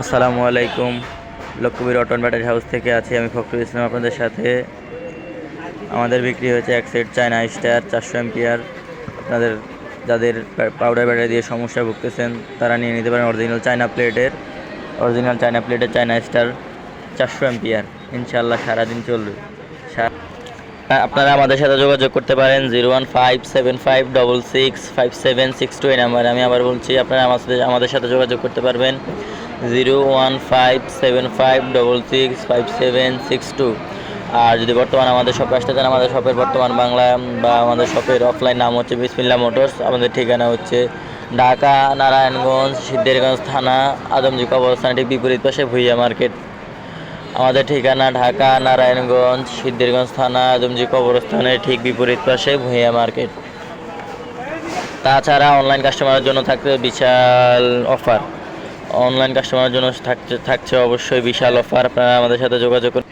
আসসালামু আলাইকুম লক্ষ্মীবীর Orton battery house থেকে আছি আমি ফখরুল ইসলাম আপনাদের সাথে। আমাদের বিক্রি হয়েছে এক সেট চায়না স্টার চারশো এমপিয়ার আপনাদের যাদের পাউডার ব্যাটারি দিয়ে সমস্যা ভুগতেছেন তারা নিয়ে নিতে পারেন অরিজিনাল চায়না প্লেটের অরিজিনাল চায়না প্লেটের চায়না স্টার চারশো এমপিয়ার ইনশাল্লাহ সারাদিন চলবে। হ্যাঁ, আপনারা আমাদের সাথে যোগাযোগ করতে পারেন zero one five seven five double six five seven six two এই নাম্বারে। আমি আবার বলছি আপনারা সাথে আমাদের সাথে যোগাযোগ করতে পারবেন। Zero one five seven five double six five seven six two. আর যদি বর্তমান আমাদের শপে আসতে চান, আমাদের শপের বর্তমান বাংলা বা আমাদের শপের অফলাইন নাম হচ্ছে বিসমিল্লা মোটরস। আমাদের ঠিকানা হচ্ছে ঢাকা, নারায়ণগঞ্জ, সিদ্ধিরগঞ্জ থানা, আদমজি কবরস্থানটির বিপরীত পাশে ভুইয়া মার্কেট। আমাদের ঠিকানা ঢাকা, নারায়ণগঞ্জ, সিদ্ধিরগঞ্জ থানা, আদমজি কবরস্থানের ঠিক বিপরীত পাশে ভুঁইয়া মার্কেট। তাছাড়া অনলাইন কাস্টমারের জন্য থাকছে বিশাল অফার অনলাইন কাস্টমারের জন্য থাকছে থাকছে অবশ্যই বিশাল অফার আপনারা আমাদের সাথে যোগাযোগ করুন।